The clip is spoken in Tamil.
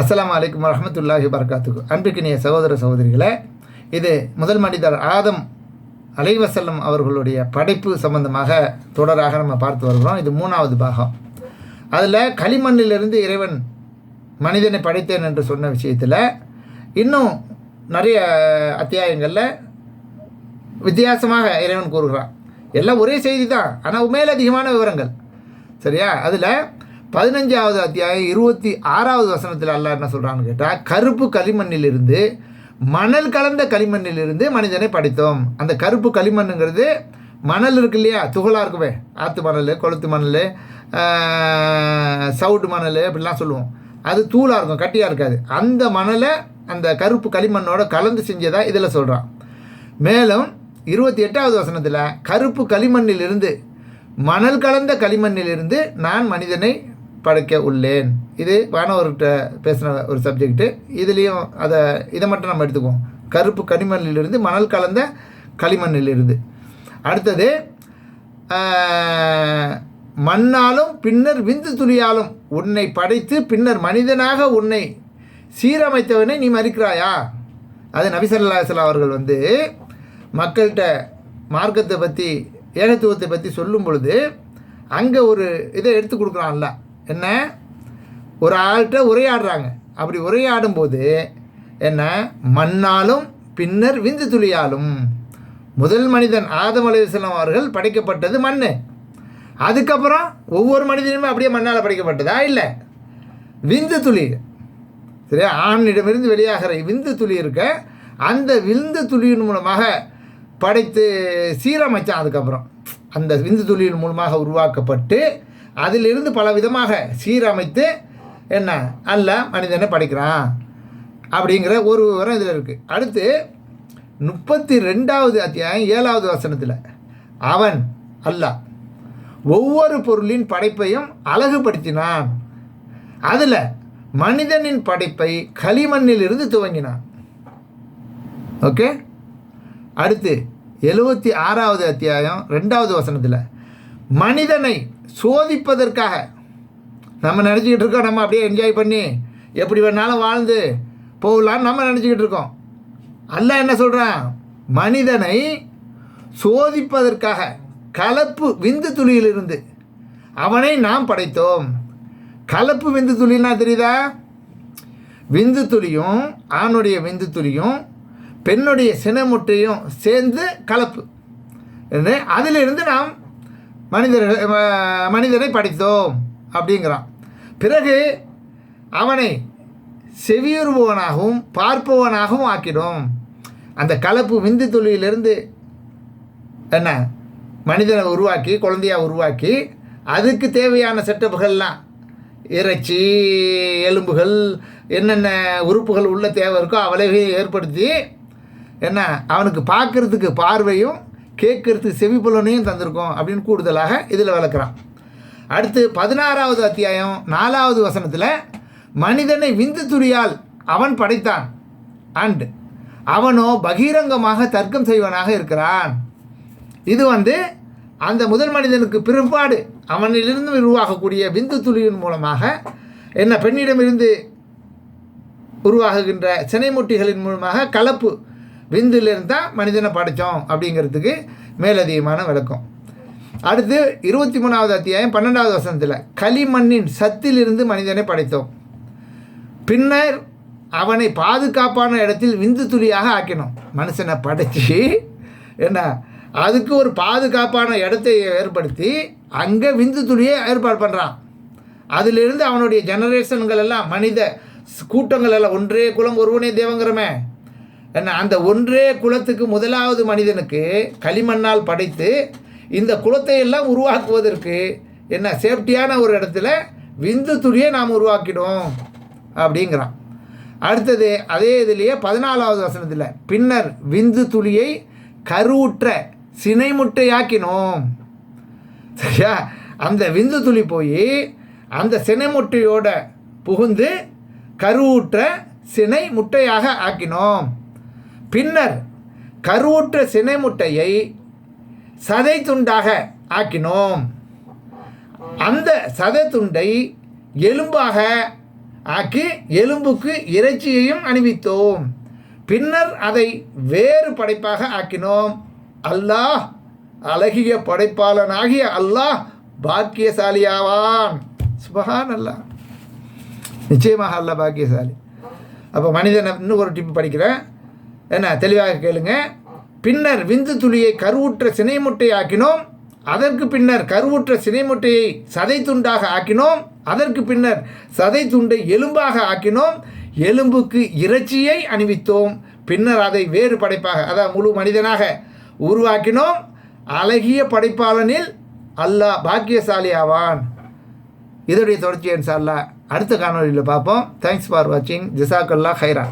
அஸ்லாம் வலைக்கம் வரமத்துல்லாஹி வரகாத்துக்கு அன்புக்கினிய சகோதர சகோதரிகளே இது முதல் மனிதர் ஆதம் அலைவசல்லம் அவர்களுடைய படைப்பு சம்பந்தமாக தொடராக நம்ம பார்த்து வருகிறோம். இது மூணாவது பாகம். அதில் களிமண்ணிலிருந்து இறைவன் மனிதனை படைத்தேன் என்று சொன்ன விஷயத்தில் இன்னும் நிறைய அத்தியாயங்களில் வித்தியாசமாக இறைவன் கூறுகிறான். எல்லாம் ஒரே செய்தி தான் ஆனால் மேலதிகமான விவரங்கள். சரியா? அதில் பதினஞ்சாவது அத்தியாயம் இருபத்தி ஆறாவது வசனத்தில் அல்லா என்ன சொல்கிறான்னு கேட்டால் கருப்பு களிமண்ணிலிருந்து மணல் கலந்த களிமண்ணிலிருந்து மனிதனை படைத்தோம். அந்த கருப்பு களிமண்ணுங்கிறது மணல் இருக்கு இல்லையா? துகளாக இருக்குமே. ஆற்று மணல் கொளுத்து மணல் சவுட்டு மணல் அப்படிலாம் சொல்லுவோம். அது தூளாக இருக்கும் கட்டியாக இருக்காது. அந்த மணலை அந்த கருப்பு களிமண்ணோட கலந்து செஞ்சதாக இதில் சொல்கிறான் மேலும் இருபத்தி எட்டாவது வசனத்தில் கருப்பு களிமண்ணிலிருந்து மணல் கலந்த களிமண்ணிலிருந்து நான் மனிதனை படைக்க உள்ளேன். இது வானவர்கிட்ட பேசின ஒரு சப்ஜெக்ட்டு இதுலேயும் அதை இதை மட்டும் நம்ம எடுத்துக்குவோம். கருப்பு களிமண்ணிலிருந்து மணல் கலந்த களிமண்ணிலிருந்து. அடுத்தது மண்ணாலும் பின்னர் விந்து துளியாலும் உன்னை படைத்து பின்னர் மனிதனாக உன்னை சீரமைத்தவனை நீ மறிக்கிறாயா? அது நபிசல்லாஸ்லாம் அவர்கள் வந்து மக்கள்கிட்ட மார்க்கத்தை பற்றி ஏகத்துவத்தை பற்றி சொல்லும் பொழுது அங்கே ஒரு இதை எடுத்து கொடுக்குறான்ல. என்ன? ஒரு ஆள்கிட்ட உரையாடுறாங்க. அப்படி உரையாடும்போது என்ன? மண்ணாலும் பின்னர் விந்து துளியாலும். முதல் மனிதன் ஆதம் அலைவசலம் அவர்கள் படைக்கப்பட்டது மண் அதுக்கப்புறம் ஒவ்வொரு மனிதனுமே அப்படியே மண்ணால் படைக்கப்பட்டதா? இல்லை. விந்து துளி. சரியா? ஆணிடமிருந்து வெளியாகிற விந்து துளி இருக்க அந்த விந்து துளியின் மூலமாக படைத்து சீரமைச்சான் அதுக்கப்புறம். அந்த விந்து துளியின் மூலமாக உருவாக்கப்பட்டு அதிலிருந்து பல விதமாக சீரமைத்து என்ன? அல்ல மனிதனை படைக்கிறான். அப்படிங்கிற ஒரு விவரம் இதில் இருக்குது அடுத்து முப்பத்தி ரெண்டாவது அத்தியாயம் ஏழாவது வசனத்தில் அவன் அல்லாஹ் ஒவ்வொரு பொருளின் படைப்பையும் அழகுபடுத்தினான். அதில் மனிதனின் படைப்பை களிமண்ணிலிருந்து துவங்கினான். ஓகே? அடுத்து எழுபத்தி ஆறாவது அத்தியாயம் ரெண்டாவது வசனத்தில் மனிதனை சோதிப்பதற்காக. நம்ம நினச்சிக்கிட்டு இருக்கோம் நம்ம அப்படியே என்ஜாய் பண்ணி எப்படி வேணாலும் வாழ்ந்து போகலான்னு நம்ம நினச்சிக்கிட்டு இருக்கோம். அல்ல என்ன சொல்கிறான் மனிதனை சோதிப்பதற்காக கலப்பு விந்து துளியிலிருந்து அவனை நாம் படைத்தோம். கலப்பு விந்து துளின்னா தெரியுதா? விந்து துளியும் ஆணுடைய விந்து துளியும் பெண்ணுடைய சினமுட்டையும் சேர்ந்து கலப்பு. அதிலிருந்து நாம் மனிதர் மனிதனை படைத்தோம் அப்படிங்கிறான். பிறகு அவனை செவியுறுபவனாகவும் பார்ப்பவனாகவும் ஆக்கிடும். அந்த கலப்பு விந்து தொழிலிருந்து என்ன? மனிதனை உருவாக்கி குழந்தையாக உருவாக்கி அதுக்கு தேவையான செட்டப்புகள்லாம் இறைச்சி எலும்புகள் என்னென்ன உறுப்புகள் உள்ள தேவை இருக்கோ அவளையும் ஏற்படுத்தி என்ன? அவனுக்கு பார்க்குறதுக்கு பார்வையும் கேட்கறதுக்கு செவிப்புலனையும் தந்திருக்கோம் அப்படின்னு கூடுதலாக இதில் விளக்குறான். அடுத்து பதினாறாவது அத்தியாயம் நாலாவது வசனத்தில் மனிதனை விந்து துளியால் அவன் படைத்தான். அண்ட் அவனோ பகிரங்கமாக தர்க்கம் செய்வனாக இருக்கிறான். இது வந்து அந்த முதல் மனிதனுக்கு பிற்பாடு அவனிலிருந்து உருவாகக்கூடிய விந்து துளியின் மூலமாக என்ன பெண்ணிடமிருந்து உருவாகுகின்ற சினைமுட்டிகளின் மூலமாக கலப்பு விந்திலிருந்து தான் மனிதனை படைத்தோம் அப்படிங்கிறதுக்கு மேலதிகமான விளக்கம். அடுத்து இருபத்தி மூணாவது அத்தியாயம் பன்னெண்டாவது வசனத்தில் களிமண்ணின் சத்திலிருந்து மனிதனை படைத்தோம். பின்னர் அவனை பாதுகாப்பான இடத்தில் விந்து துளியாக ஆக்கினோம். மனுஷனை படைச்சி என்ன அதுக்கு ஒரு பாதுகாப்பான இடத்தை ஏற்படுத்தி அங்கே விந்து துளியை ஏற்பாடு பண்ணுறான் அதிலிருந்து அவனுடைய ஜெனரேஷன்கள் எல்லாம் மனித ஸ்- கூட்டங்கள் எல்லாம் ஒன்றே குலம் ஒருவனே தேவங்கிறமே. அந்த ஒன்றே குலத்துக்கு முதலாவது மனிதனுக்கு களிமண்ணால் படைத்து இந்த குலத்தை எல்லாம் உருவாக்குவதற்கு என்ன சேஃப்டியான ஒரு இடத்துல விந்து துளியை நாம் உருவாக்கிடும் அப்படிங்கிறான். அடுத்தது அதே இதுலேயே பதினாலாவது வசனத்தில் பின்னர் விந்து துளியை கருவுற்ற சினைமுட்டையாக்கினோம். சரியா? அந்த விந்து துளி போய் அந்த சினைமுட்டையோட புகுந்து கருவுற்ற சினை முட்டையாக ஆக்கினோம். பின்னர் கருவுற்ற சினை முட்டையை சதை துண்டாக ஆக்கினோம். அந்த சதை துண்டை எலும்பாக ஆக்கி எலும்புக்கு இறைச்சியையும் அணிவித்தோம். பின்னர் அதை வேறு படைப்பாக ஆக்கினோம். அல்லாஹ் அழகிய படைப்பாளனாகிய அல்லாஹ் பாக்கியசாலியாவான். சுபஹான் அல்லாஹ் நிச்சயமாக அல்ல பாக்கியசாலி. அப்போ மனிதன் இன்னும் ஒரு டிப் படிக்கிறேன். என்ன தெளிவாக கேளுங்க. பின்னர் விந்து துளியை கருவுற்ற சினைமுட்டை ஆக்கினோம் அதற்கு பின்னர் கருவுற்ற சினைமுட்டையை சதை துண்டாக ஆக்கினோம். அதற்கு பின்னர் சதை துண்டை எலும்பாக ஆக்கினோம். எலும்புக்கு இறைச்சியை அணிவித்தோம். பின்னர் அதை வேறு படைப்பாக அதாவது முழு மனிதனாக உருவாக்கினோம். அழகிய படைப்பாளனில் அல்லாஹ் பாக்கியசாலி ஆவான் இதோடைய தொடர்ச்சி இன்ஷா அடுத்த காணொலியில் பார்ப்போம். தேங்க்ஸ் ஃபார் வாட்சிங் ஜிசாக்கல்லா ஹைரா